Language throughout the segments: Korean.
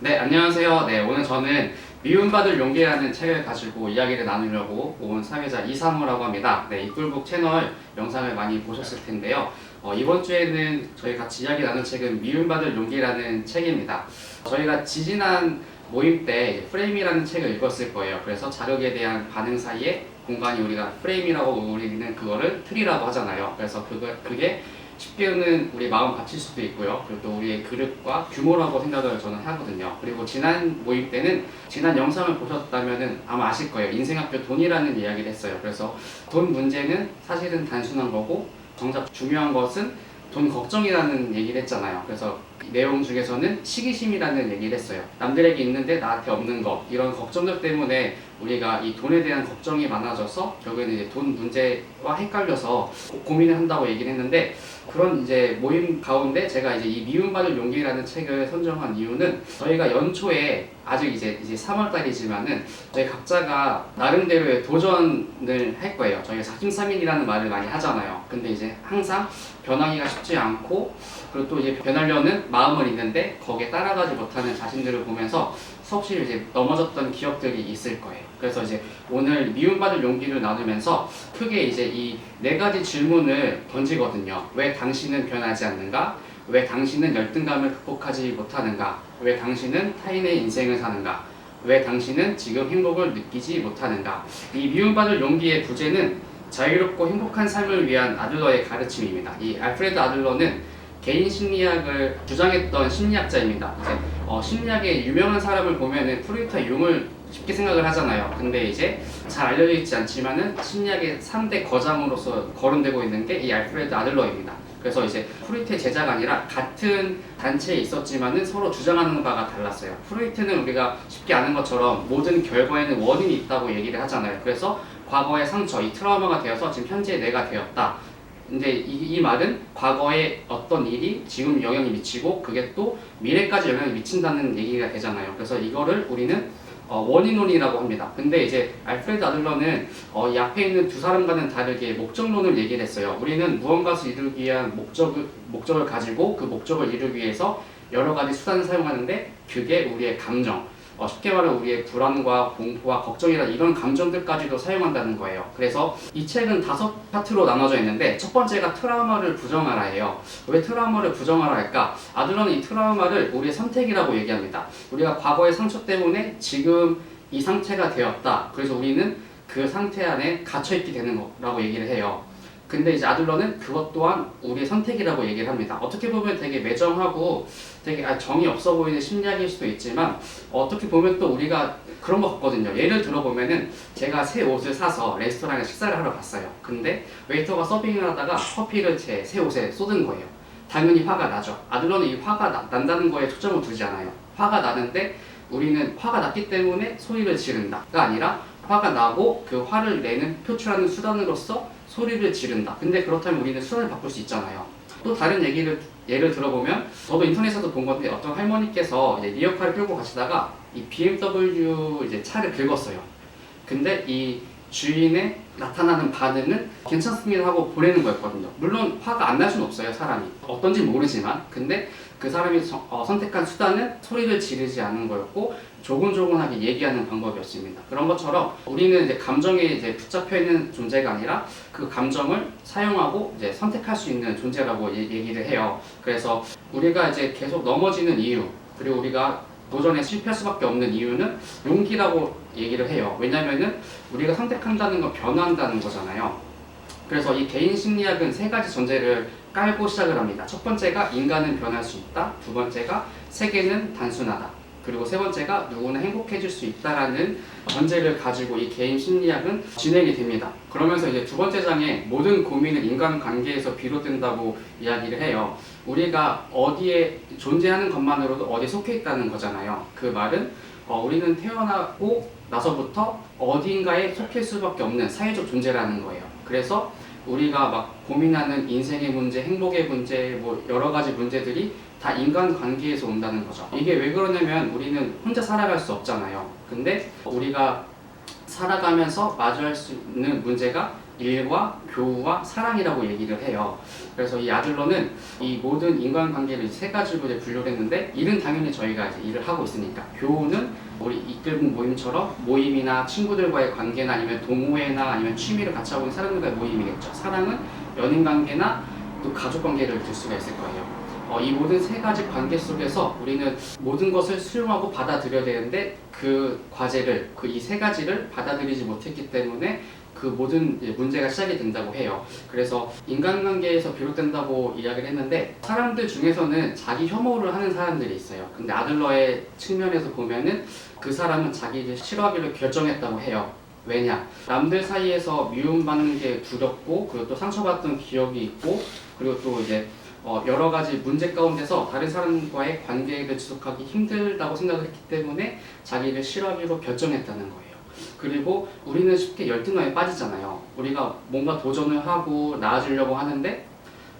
네, 안녕하세요. 네, 오늘 저는 미움받을 용기라는 책을 가지고 이야기를 나누려고 온 사회자 이상우라고 합니다. 네, 이꿀북 채널 영상을 많이 보셨을 텐데요. 어, 이번 주에는 저희 같이 이야기 나눌 책은 미움받을 용기라는 책입니다. 저희가 지지난 모임 때 프레임이라는 책을 읽었을 거예요. 그래서 자력에 대한 반응 사이에 공간이 우리가 프레임이라고 우리는 그거를 틀이라고 하잖아요. 그래서 그거, 그게 쉽게는 우리 마음 갇힐 수도 있고요. 그리고 또 우리의 그릇과 규모라고 생각을 저는 하거든요. 그리고 지난 모임 때는 지난 영상을 보셨다면은 아마 아실 거예요. 인생학교 돈이라는 이야기를 했어요. 그래서 돈 문제는 사실은 단순한 거고 정작 중요한 것은 돈 걱정이라는 얘기를 했잖아요. 그래서 이 내용 중에서는 시기심이라는 얘기를 했어요. 남들에게 있는데 나한테 없는 것 이런 걱정들 때문에 우리가 이 돈에 대한 걱정이 많아져서 결국에는 이제 돈 문제와 헷갈려서 고- 고민을 한다고 얘기를 했는데 그런 이제 모임 가운데 제가 이제 이 미움받을 용기라는 책을 선정한 이유는 저희가 연초에 아직 이제 이제 3월 달이지만은 저희 각자가 나름대로의 도전을 할 거예요. 저희가 사kim삼일이라는 말을 많이 하잖아요. 근데 이제 항상 변하기가 쉽지 않고 그리고 또 이제 변하려는 마음은 있는데 거기에 따라가지 못하는 자신들을 보면서 수없이 이제 넘어졌던 기억들이 있을 거예요. 그래서 이제 오늘 미움받을 용기를 나누면서 크게 이제 이 네 가지 질문을 던지거든요. 왜 당신은 변하지 않는가? 왜 당신은 열등감을 극복하지 못하는가? 왜 당신은 타인의 인생을 사는가? 왜 당신은 지금 행복을 느끼지 못하는가? 이 미움받을 용기의 부제는 자유롭고 행복한 삶을 위한 아들러의 가르침입니다. 이 알프레드 아들러는 개인 심리학을 주장했던 심리학자입니다. 이제 어, 심리학의 유명한 사람을 보면은 프로이터 융을 쉽게 생각을 하잖아요. 근데 이제 잘 알려져 있지 않지만은 심리학의 3대 거장으로서 거론되고 있는 게 이 알프레드 아들러입니다. 그래서 이제 프로이트의 제자가 아니라 같은 단체에 있었지만은 서로 주장하는 바가 달랐어요. 프로이트는 우리가 쉽게 아는 것처럼 모든 결과에는 원인이 있다고 얘기를 하잖아요. 그래서 과거의 상처, 이 트라우마가 되어서 지금 현재 내가 되었다. 근데 이, 이 말은 과거의 어떤 일이 지금 영향이 미치고 그게 또 미래까지 영향이 미친다는 얘기가 되잖아요. 그래서 이거를 우리는 어, 원인론이라고 합니다. 근데 이제 알프레드 아들러는 어, 이 앞에 있는 두 사람과는 다르게 목적론을 얘기를 했어요. 우리는 무언가를 이루기 위한 목적을, 목적을 가지고 그 목적을 이루기 위해서 여러 가지 수단을 사용하는데 그게 우리의 감정, 어, 쉽게 말해 우리의 불안과 공포와 걱정이라 이런 감정들까지도 사용한다는 거예요. 그래서 이 책은 다섯 파트로 나눠져 있는데 첫 번째가 트라우마를 부정하라예요. 왜 트라우마를 부정하라 할까? 아들러는 이 트라우마를 우리의 선택이라고 얘기합니다. 우리가 과거의 상처 때문에 지금 이 상태가 되었다. 그래서 우리는 그 상태 안에 갇혀 있게 되는 거라고 얘기를 해요. 근데 이제 아들러는 그것 또한 우리의 선택이라고 얘기를 합니다. 어떻게 보면 되게 매정하고 되게 아, 정이 없어 보이는 심리학일 수도 있지만 어떻게 보면 또 우리가 그런 것 같거든요. 예를 들어보면은 제가 새 옷을 사서 레스토랑에 식사를 하러 갔어요. 근데 웨이터가 서빙을 하다가 커피를 제 새 옷에 쏟은 거예요. 당연히 화가 나죠. 아들러는 이 화가 나- 난다는 거에 초점을 두지 않아요. 화가 나는데 우리는 화가 났기 때문에 소리를 지른다가 아니라 화가 나고 그 화를 내는 표출하는 수단으로서 소리를 지른다. 근데 그렇다면 우리는 수단을 바꿀 수 있잖아요. 또 다른 얘기를 예를 들어보면 저도 인터넷에서 본 건데 어떤 할머니께서 이제 리어카를 끌고 가시다가 이 BMW 이제 차를 긁었어요. 근데 이 주인의 나타나는 반응은 괜찮습니다 하고 보내는 거였거든요. 물론 화가 안 날 수는 없어요, 사람이. 어떤지 모르지만. 근데 그 사람이 서- 어, 선택한 수단은 소리를 지르지 않는 거였고 조곤조곤하게 얘기하는 방법이었습니다. 그런 것처럼 우리는 이제 감정에 이제 붙잡혀 있는 존재가 아니라 그 감정을 사용하고 이제 선택할 수 있는 존재라고 얘- 얘기를 해요. 그래서 우리가 이제 계속 넘어지는 이유 그리고 우리가 도전에 실패할 수밖에 없는 이유는 용기라고 얘기를 해요. 왜냐면은 우리가 선택한다는 건 변화한다는 거잖아요. 그래서 이 개인 심리학은 세 가지 전제를 깔고 시작을 합니다. 첫 번째가 인간은 변할 수 있다. 두 번째가 세계는 단순하다. 그리고 세 번째가 누구나 행복해질 수 있다라는 전제를 가지고 이 개인 심리학은 진행이 됩니다. 그러면서 이제 두 번째 장에 모든 고민은 인간 관계에서 비롯된다고 이야기를 해요. 우리가 어디에 존재하는 것만으로도 어디에 속해 있다는 거잖아요. 그 말은 어, 우리는 태어나고 나서부터 어딘가에 속해 수밖에 없는 사회적 존재라는 거예요. 그래서 우리가 막 고민하는 인생의 문제, 행복의 문제, 뭐 여러 가지 문제들이 다 인간 관계에서 온다는 거죠. 이게 왜 그러냐면 우리는 혼자 살아갈 수 없잖아요. 근데 우리가 살아가면서 마주할 수 있는 문제가 일과 교우와 사랑이라고 얘기를 해요. 그래서 이 아들러는 이 모든 인간관계를 세 가지로 이제 분류를 했는데 일은 당연히 저희가 이제 일을 하고 있으니까 교우는 우리 이끌국 모임처럼 모임이나 친구들과의 관계나 아니면 동호회나 아니면 취미를 같이 하고 있는 사람들과의 모임이겠죠. 사랑은 연인 관계나 또 가족 관계를 들 수가 있을 거예요. 어, 이 모든 세 가지 관계 속에서 우리는 모든 것을 수용하고 받아들여야 되는데 그 과제를 그 이 세 가지를 받아들이지 못했기 때문에 그 모든 문제가 시작이 된다고 해요. 그래서 인간관계에서 비롯된다고 이야기를 했는데 사람들 중에서는 자기 혐오를 하는 사람들이 있어요. 근데 아들러의 측면에서 보면은 그 사람은 자기를 싫어하기로 결정했다고 해요. 왜냐? 남들 사이에서 미움받는 게 두렵고 그리고 또 상처받던 기억이 있고 그리고 또 이제 어, 여러 가지 문제 가운데서 다른 사람과의 관계를 지속하기 힘들다고 생각을 했기 때문에 자기를 싫어하기로 결정했다는 거예요. 그리고 우리는 쉽게 열등감에 빠지잖아요. 우리가 뭔가 도전을 하고 나아지려고 하는데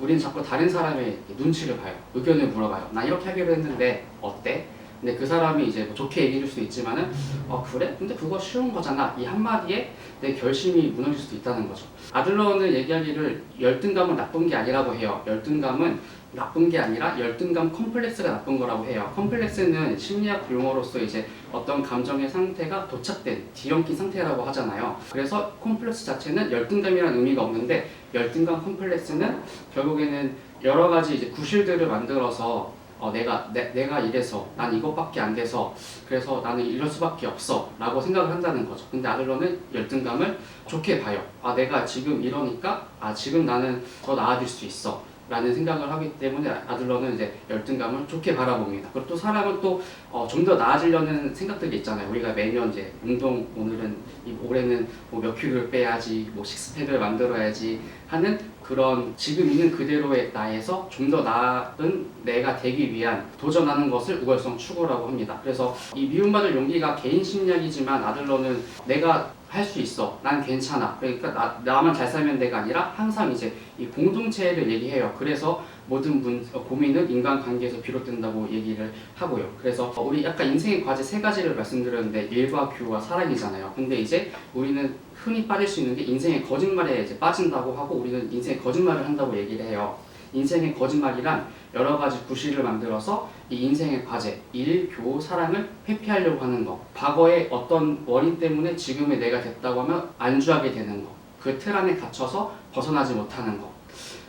우리는 자꾸 다른 사람의 눈치를 봐요. 의견을 물어봐요. 나 이렇게 하기로 했는데 어때? 근데 그 사람이 이제 뭐 좋게 얘기해 줄 수도 있지만은 어 그래? 근데 그거 쉬운 거잖아. 이 한마디에 내 결심이 무너질 수도 있다는 거죠. 아들러는 얘기하기를 열등감은 나쁜 게 아니라고 해요. 열등감은 나쁜 게 아니라 열등감 컴플렉스가 나쁜 거라고 해요. 컴플렉스는 심리학 용어로서 이제 어떤 감정의 상태가 도착된 뒤엉킨 상태라고 하잖아요. 그래서 컴플렉스 자체는 열등감이라는 의미가 없는데 열등감 컴플렉스는 결국에는 여러 가지 이제 구실들을 만들어서 어, 내가 내, 내가 이래서 난 이것밖에 안 돼서 그래서 나는 이럴 수밖에 없어 라고 생각을 한다는 거죠. 근데 아들러는 열등감을 좋게 봐요. 아 내가 지금 이러니까 아 지금 나는 더 나아질 수 있어 라는 생각을 하기 때문에 아들러는 이제 열등감을 좋게 바라봅니다 그리고 또 사람은 또 좀더 나아지려는 생각들이 있잖아요 우리가 매년 이제 운동 오늘은 이 올해는 뭐 몇 킬로를 빼야지 뭐 식스팩을 만들어야지 하는 그런 지금 있는 그대로의 나에서 좀 더 나은 내가 되기 위한 도전하는 것을 우월성 추구라고 합니다. 그래서 이 미움받을 용기가 개인 심리학이지만 아들러는 내가 할 수 있어. 난 괜찮아. 그러니까 나, 나만 잘 살면 돼가 아니라 항상 이제 이 공동체를 얘기해요. 그래서 모든 문, 어, 고민은 인간관계에서 비롯된다고 얘기를 하고요. 그래서 어, 우리 약간 인생의 과제 세 가지를 말씀드렸는데 일과 교와 사랑이잖아요. 근데 이제 우리는 흔히 빠질 수 있는 게 인생의 거짓말에 이제 빠진다고 하고 우리는 인생의 거짓말을 한다고 얘기를 해요. 인생의 거짓말이란 여러 가지 구실을 만들어서 이 인생의 과제, 일, 교, 사랑을 회피하려고 하는 거. 과거의 어떤 원인 때문에 지금의 내가 됐다고 하면 안주하게 되는 거. 그틀 안에 갇혀서 벗어나지 못하는 거.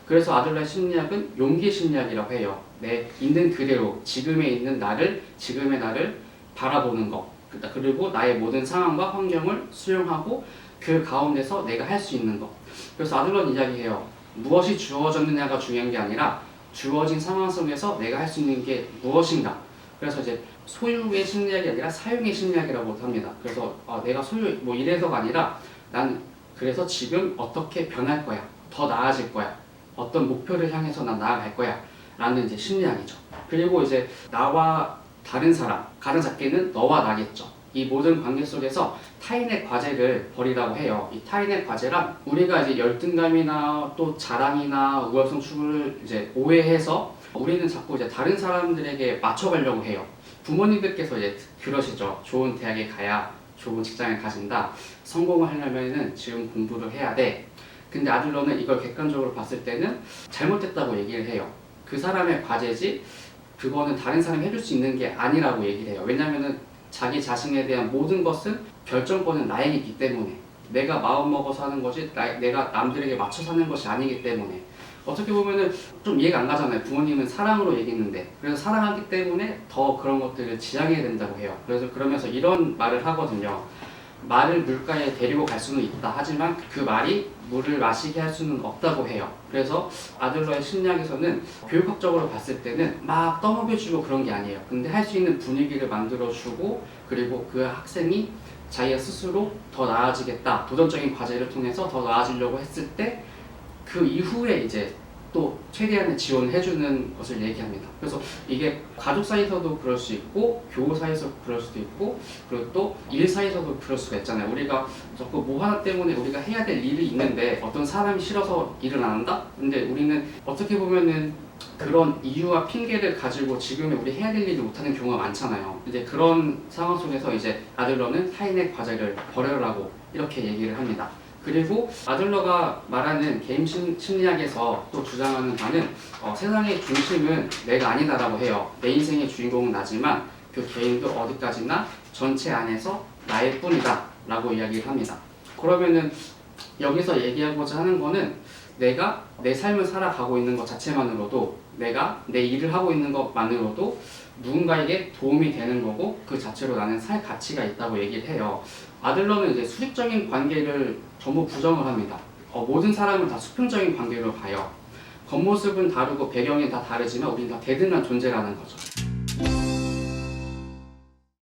그래서 아들러의 심리학은 용기 심리학이라고 해요. 내 있는 그대로 지금에 있는 나를 지금의 나를 바라보는 거. 그리고 나의 모든 상황과 환경을 수용하고 그 가운데서 내가 할 수 있는 거. 그래서 아들러는 이야기해요. 무엇이 주어졌느냐가 중요한 게 아니라 주어진 상황 속에서 내가 할 수 있는 게 무엇인가. 그래서 이제 소유의 심리학이 아니라 사용의 심리학이라고 합니다. 그래서 어, 내가 소유 뭐 이래서가 아니라 난 그래서 지금 어떻게 변할 거야. 더 나아질 거야. 어떤 목표를 향해서 난 나아갈 거야. 라는 이제 심리학이죠. 그리고 이제 나와 다른 사람, 가장 작게는 너와 나겠죠. 이 모든 관계 속에서 타인의 과제를 버리라고 해요. 이 타인의 과제란 우리가 이제 열등감이나 또 자랑이나 우월성 추구를 이제 오해해서 우리는 자꾸 이제 다른 사람들에게 맞춰가려고 해요. 부모님들께서 이제 그러시죠. 좋은 대학에 가야 좋은 직장에 가진다. 성공을 하려면은 지금 공부를 해야 돼. 근데 아들러는 이걸 객관적으로 봤을 때는 잘못됐다고 얘기를 해요. 그 사람의 과제지 그거는 다른 사람이 해줄 수 있는 게 아니라고 얘기를 해요. 왜냐면은 자기 자신에 대한 모든 것은 결정권은 나에게 있기 때문에 내가 마음 먹어서 하는 것이 나, 내가 남들에게 맞춰 사는 것이 아니기 때문에 어떻게 보면은 좀 이해가 안 가잖아요. 부모님은 사랑으로 얘기했는데 그래서 사랑하기 때문에 더 그런 것들을 지향해야 된다고 해요. 그래서 그러면서 이런 말을 하거든요. 말을 물가에 데리고 갈 수는 있다. 하지만 그 말이 물을 마시게 할 수는 없다고 해요. 그래서 아들러의 심리학에서는 교육학적으로 봤을 때는 막 떠먹여주고 그런 게 아니에요. 근데 할 수 있는 분위기를 만들어주고 그리고 그 학생이 자기가 스스로 더 나아지겠다. 도전적인 과제를 통해서 더 나아지려고 했을 때 그 이후에 이제 또 최대한의 지원을 해주는 것을 얘기합니다. 그래서 이게 가족 사이에서도 그럴 수 있고 교우 사이에서 그럴 수도 있고 그리고 또 일 사이에서도 그럴 수가 있잖아요. 우리가 자꾸 뭐 하나 때문에 우리가 해야 될 일이 있는데 어떤 사람이 싫어서 일을 안 한다? 근데 우리는 어떻게 보면은 그런 이유와 핑계를 가지고 지금의 우리 해야 될 일을 못하는 경우가 많잖아요. 이제 그런 상황 속에서 이제 아들러는 타인의 과제를 버려라고 이렇게 얘기를 합니다. 그리고 아들러가 말하는 게임 심- 심리학에서 또 주장하는 바는 어, 세상의 중심은 내가 아니다라고 해요. 내 인생의 주인공은 나지만 그 개인도 어디까지나 전체 안에서 나일 뿐이다 라고 이야기를 합니다. 그러면은 여기서 얘기하고자 하는 거는 내가 내 삶을 살아가고 있는 것 자체만으로도 내가 내 일을 하고 있는 것만으로도 누군가에게 도움이 되는 거고 그 자체로 나는 살 가치가 있다고 얘기를 해요. 아들러는 이제 수직적인 관계를 전부 부정을 합니다. 어, 모든 사람을 다 수평적인 관계로 봐요. 겉모습은 다르고 배경이 다 다르지만 우리는 다 대등한 존재라는 거죠.